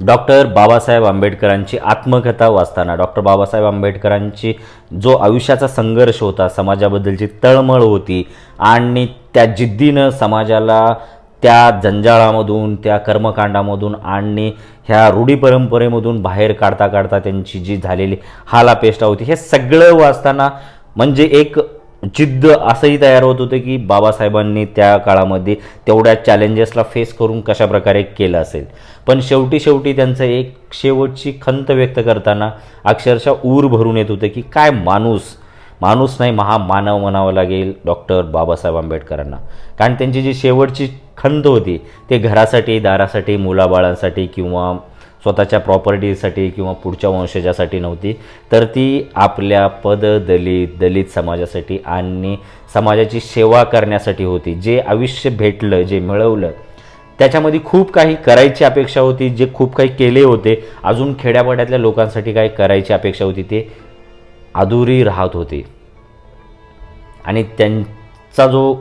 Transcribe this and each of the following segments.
Doctor Babasaheb आंबेडकरांची आत्मकथा वाचताना डॉक्टर बाबासाहेब आंबेडकरांची जो आयुष्याचा संघर्ष होता समाजाबद्दलची तळमळ होती आणि त्या जिद्दीनं समाजाला त्या जंजाळामधून त्या कर्मकांडामधून आणि ह्या रूढी परंपरेमधून बाहेर काढता काढता त्यांची जी झालेली हालापेष्टा होती हे सगळं वाचताना म्हणजे एक जिद्द असंही तयार होत होतं की बाबासाहेबांनी त्या काळामध्ये तेवढ्या चॅलेंजेसला फेस करून कशा प्रकारे केलं असेल. पण शेवटी शेवटी त्यांचं एक शेवटची खंत व्यक्त करताना अक्षरशः ऊर भरून येत होतं की काय माणूस माणूस नाही महामानव म्हणावं लागेल डॉक्टर बाबासाहेब आंबेडकरांना. कारण त्यांची जी शेवटची खंत होती ते घरासाठी दारासाठी मुलाबाळांसाठी किंवा स्वतःच्या प्रॉपर्टीसाठी किंवा पुढच्या वंशजासाठी नव्हती. तर ती आपल्या पद दलित दलित समाजासाठी आणि समाजाची सेवा करण्यासाठी होती. जे आयुष्य भेटलं जे मिळवलं त्याच्यामध्ये खूप काही करायची अपेक्षा होती जे खूप काही केले होते. अजून खेड्यापाड्यातल्या लोकांसाठी काही करायची अपेक्षा होती ते अधुरी राहत होती. आणि त्यांचा जो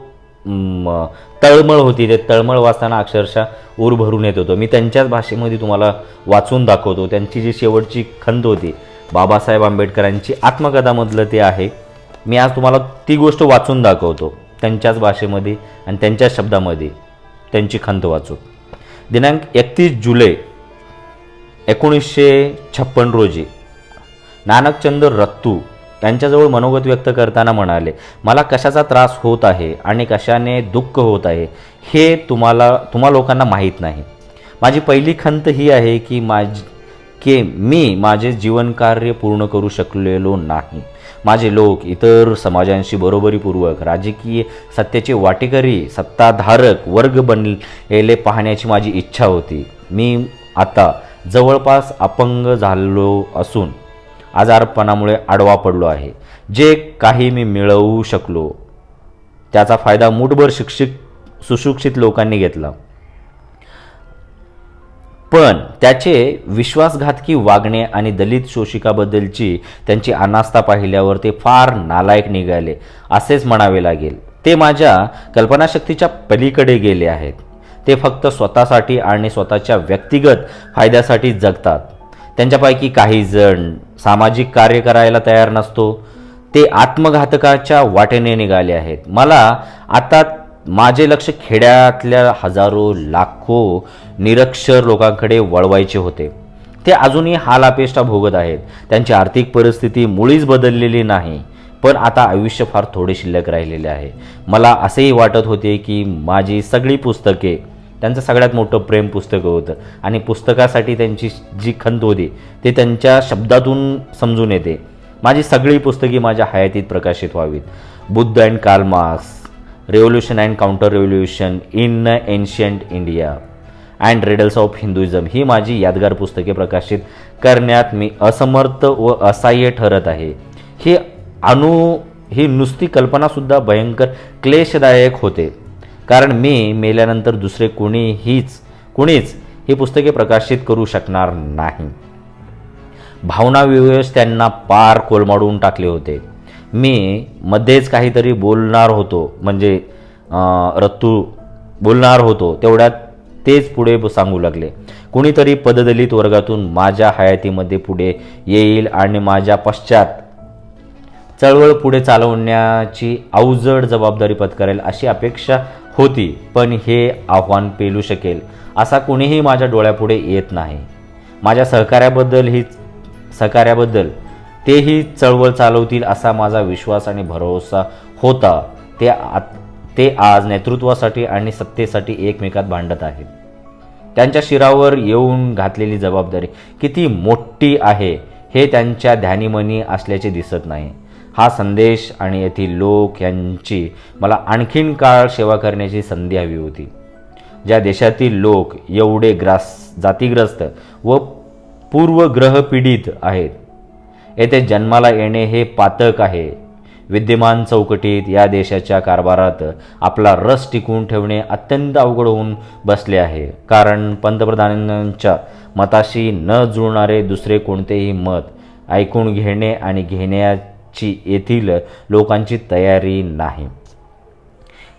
तळमळ होती. ते तळमळ वाचताना अक्षरशः ऊर भरून येत होतो. मी त्यांच्याच भाषेमध्ये तुम्हाला वाचून दाखवतो. त्यांची जी शेवटची खंत होती बाबासाहेब आंबेडकरांची आत्मकथामधलं ते आहे. मी आज तुम्हाला ती गोष्ट वाचून दाखवतो. त्यांच्याच भाषेमध्ये आणि त्यांच्याच शब्दामध्ये त्यांची खंत वाचू. दिनांक एकतीस जुलै एकोणीसशे छप्पन रोजी नानकचंद रत्तू यांच्याजवळ मनोगत व्यक्त करताना म्हणाले मला कशाचा त्रास होत आहे आणि कशाने दुःख होत आहे हे तुम्हाला तुम्हा लोकांना माहीत नाही. माझी पहिली खंत ही आहे की माझ की मी माझे जीवनकार्य पूर्ण करू शकलेलो नाही. माझे लोक इतर समाजांशी बरोबरीपूर्वक राजकीय सत्तेचे वाटेकरी सत्ताधारक वर्ग बनलेले पाहण्याची माझी इच्छा होती. मी आता जवळपास अपंग झालो असून आजारपणामुळे आडवा पडलो आहे. जे काही मी मिळवू शकलो त्याचा फायदा मुठभर शिक्षित सुशिक्षित लोकांनी घेतला. पण त्याचे विश्वासघातकी वागणे आणि दलित शोषिकाबद्दलची त्यांची अनास्था पाहिल्यावर ते फार नालायक निघाले असेच म्हणावे लागेल. ते माझ्या कल्पनाशक्तीच्या पलीकडे गेले आहेत. ते फक्त स्वतःसाठी आणि स्वतःच्या व्यक्तिगत फायद्यासाठी जगतात. त्यांच्यापैकी काही जण सामाजिक कार्य करायला तयार नसतो. ते आत्मघातकाच्या वाटेने निघाले आहेत. मला आता माझे लक्ष खेड्यातल्या हजारो लाखो निरक्षर लोकांकडे वळवायचे होते. ते अजूनही हालापेष्टा भोगत आहेत. त्यांची आर्थिक परिस्थिती मुळीच बदललेली नाही पण आता आयुष्य फार थोडे शिल्लक राहिलेले आहे. मला असेही वाटत होते की माझी सगळी पुस्तके त्यांचं सगळ्यात मोठं प्रेम पुस्तकं होतं. आणि पुस्तकासाठी त्यांची जी खंत होती ते त्यांच्या शब्दातून समजून येते. माझी सगळी पुस्तके माझ्या हयातीत प्रकाशित व्हावीत. Buddha and Karl Marx revolution and counter revolution in ancient India and riddles of Hinduism ही माझी यादगार पुस्तके प्रकाशित करण्यात मी असमर्थ व असहाय्य ठरत आहे. ही अनु ही नुसती कल्पनासुद्धा भयंकर क्लेशदायक होते. कारण मी मेल्यानंतर दुसरे कोणीहीच कुणीच ही पुस्तके प्रकाशित करू शकणार नाही. भावनाविवेश त्यांना पार कोलमाडून टाकले होते. मी मध्येच काहीतरी बोलणार होतो म्हणजे रत्तू बोलणार होतो तेवढ्यात तेच पुढे सांगू लागले. कुणीतरी पददलित वर्गातून माझ्या हयातीमध्ये पुढे येईल आणि माझ्या पश्चात चळवळ पुढे चालवण्याची अवजड जबाबदारी पत्करेल अशी अपेक्षा होती पण हे आव्हान पेलू शकेल असा कोणीही माझ्या डोळ्यापुढे येत नाही. माझ्या सहकार्याबद्दल ही सहकार्याबद्दल तेही चळवळ चालवतील असा माझा विश्वास आणि भरोसा होता. ते आत ते आज नेतृत्वासाठी आणि सत्तेसाठी एकमेकात भांडत आहेत. त्यांच्या शिरावर येऊन घातलेली जबाबदारी किती मोठी आहे हे त्यांच्या ध्यानीमनी असल्याचे दिसत नाही. हा संदेश आणि येथील लोक यांची मला आणखीन काळ सेवा करण्याची संधी हवी होती. ज्या देशातील लोक एवढे ग्रास जातीग्रस्त व पूर्वग्रह पीडित आहेत. येथे जन्माला येणे हे पातक आहे. विद्यमान चौकटीत या देशाच्या कारभारात आपला रस टिकवून ठेवणे अत्यंत अवघड होऊन बसले आहे. कारण पंतप्रधानांच्या मताशी न जुळणारे दुसरे कोणतेही मत ऐकून घेणे आणि घेण्या ची येथील लोकांची तयारी नाही.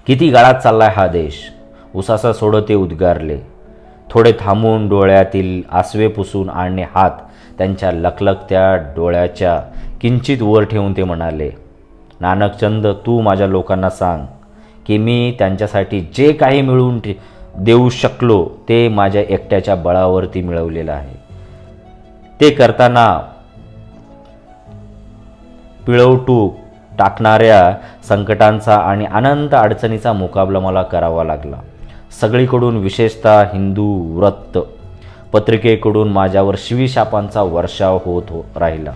किती गाळात चाललाय हा देश? उसासा सोडत ते उद्गारले. थोडे थांबून डोळ्यातील आसवे पुसून आणि हात त्यांच्या लखलखत्या डोळ्याच्या किंचित वर ठेवून ते म्हणाले नानकचंद तू माझ्या लोकांना सांग की मी त्यांच्यासाठी जे काही मिळवून देऊ शकलो ते माझ्या एकट्याच्या बळावरती मिळवलेलं आहे. ते करताना पिळवटूक टाकणाऱ्या संकटांचा आणि अनंत अडचणीचा मुकाबला मला करावा लागला. सगळीकडून विशेषतः हिंदू व्रत पत्रिकेकडून माझ्यावर शिवीशापांचा वर्षाव होत हो राहिला.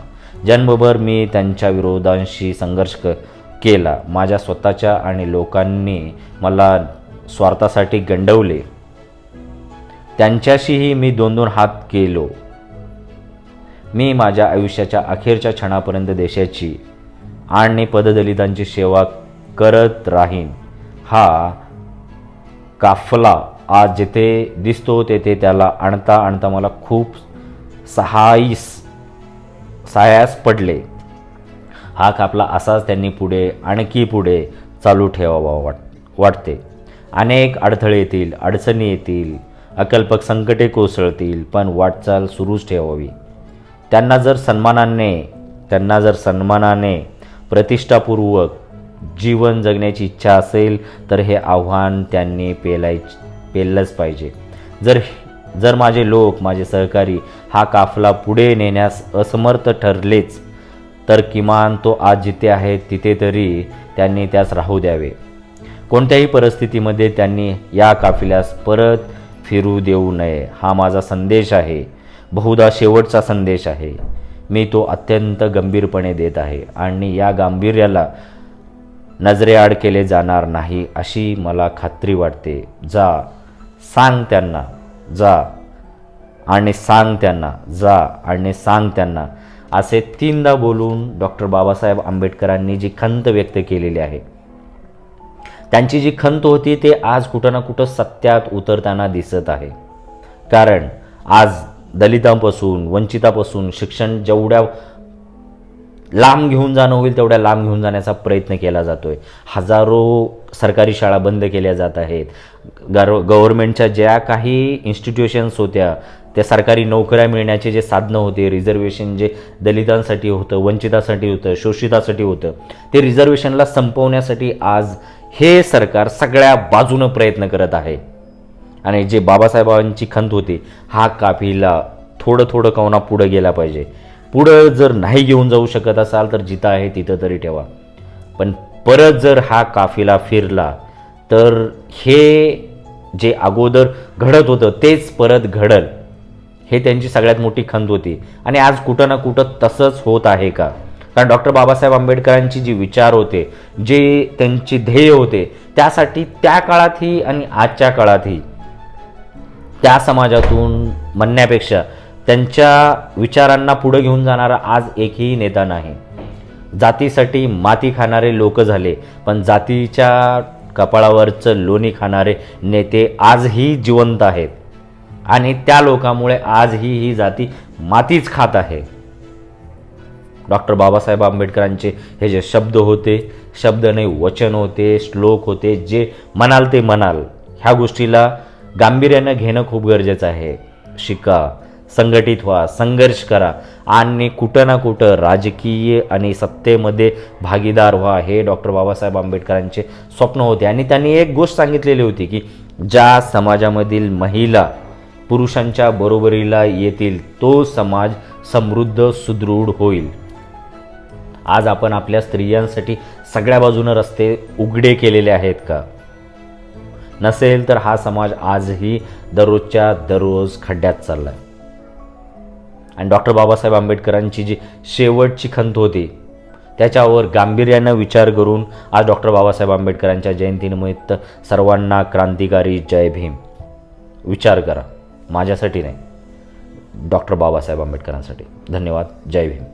जन्मभर मी त्यांच्या विरोधांशी संघर्ष क केला. माझ्या स्वतःच्या आणि लोकांनी मला स्वार्थासाठी गंडवले. त्यांच्याशीही मी दोन दोन हात केलो. मी माझ्या आयुष्याच्या अखेरच्या क्षणापर्यंत देशाची आणि पददलितांची सेवा करत राहीन. हा काफला आज जिथे दिसतो तेथे त्याला आणता आणता मला खूप सहायस सहायास पडले. हा कापला असाच त्यांनी पुढे आणखी पुढे चालू ठेवावा वाट वाटते. अनेक अडथळे येतील अडचणी येतील अकल्पक संकटे कोसळतील पण वाटचाल सुरूच ठेवावी. त्यांना जर सन्मानाने त्यांना जर सन्मानाने प्रतिष्ठापूर्वक जीवन जगण्याची इच्छा असेल तर हे आव्हान त्यांनी पेलाय पेललंच पाहिजे. जर जर माझे लोक माझे सहकारी हा काफला पुढे नेण्यास असमर्थ ठरलेच तर किमान तो आज जिथे आहे तिथे तरी त्यांनी त्यास राहू द्यावे. कोणत्याही परिस्थितीमध्ये त्यांनी या काफिल्यास परत फिरू देऊ नये हा माझा संदेश आहे. बहुधा शेवटचा संदेश आहे. मी तो अत्यंत गंभीरपणे देत आहे आणि या गांभीर्याला नजरेआड केले जाणार नाही अशी मला खात्री वाटते. जा सांग त्यांना जा आणि सांग त्यांना जा आणि सांग त्यांना. असे तीनदा बोलून डॉक्टर बाबासाहेब आंबेडकरांनी जी खंत व्यक्त केलेली आहे त्यांची जी खंत होती ते आज कुठं ना कुठं सत्यात उतरताना दिसत आहे. कारण आज दलितांपासून वंचितापासून शिक्षण जेवढ्या लांब घेऊन जाणं होईल तेवढ्या लांब घेऊन जाण्याचा प्रयत्न केला जातो आहे हजारो सरकारी शाळा बंद केल्या जात आहेत. गर गव्हर्मेंटच्या ज्या काही इन्स्टिट्यूशन्स होत्या त्या सरकारी नोकऱ्या मिळण्याचे जे साधनं होते रिझर्वेशन जे दलितांसाठी होतं वंचितासाठी होतं शोषितासाठी होतं ते रिझर्वेशनला संपवण्यासाठी आज हे सरकार सगळ्या बाजूनं प्रयत्न करत आहे. आणि जे बाबासाहेबांची खंत होती हा काफिला थोडं थोडं कवना पुढं गेला पाहिजे. पुढं जर नाही घेऊन जाऊ शकत असाल तर जिथं आहे तिथं तरी ठेवा. पण परत जर हा काफिला फिरला तर हे जे अगोदर घडत होतं तेच परत घडल. हे त्यांची सगळ्यात मोठी खंत होती. आणि आज कुठं ना कुठं तसंच होत आहे का? कारण डॉक्टर बाबासाहेब आंबेडकरांची जी विचार होते जे त्यांचे ध्येय होते त्यासाठी त्या काळातही आणि आजच्या काळातही त्या समाजातून म्हणण्यापेक्षा त्यांच्या विचारांना पुढे घेऊन जाणारा आज एकही नेता नाही. जातीसाठी माती खाणारे लोक झाले पण जातीच्या कपाळावरचं लोणी खाणारे नेते आजही जिवंत आहेत. आणि त्या लोकांमुळे आजही ही जाती मातीच खात आहे. डॉक्टर बाबासाहेब आंबेडकरांचे हे जे शब्द होते शब्द नाही वचन होते श्लोक होते जे म्हणाल ते म्हणाल ह्या गोष्टीला गांभीर्यानं घेणं खूप गरजेचं आहे. शिका संघटित व्हा संघर्ष करा आणि कुठं ना कुठं राजकीय आणि सत्तेमध्ये भागीदार व्हा हे डॉक्टर बाबासाहेब आंबेडकरांचे स्वप्न होते. आणि त्यांनी एक गोष्ट सांगितलेली होती की ज्या समाजामधील महिला पुरुषांच्या बरोबरीला येतील तो समाज समृद्ध सुदृढ होईल. आज आपण आपल्या स्त्रियांसाठी सगळ्या बाजूनं रस्ते उघडे केलेले आहेत का? नसेल तर हा समाज आजही दररोजच्या दररोज खड्ड्यात चालला आहे आणि डॉक्टर बाबासाहेब आंबेडकरांची जी शेवटची खंत होती त्याच्यावर गांभीर्यानं विचार करून आज डॉक्टर बाबासाहेब आंबेडकरांच्या जयंतीनिमित्त सर्वांना क्रांतिकारी जय भीम. विचार करा. माझ्यासाठी नाही. डॉक्टर बाबासाहेब आंबेडकरांसाठी. धन्यवाद. जय भीम.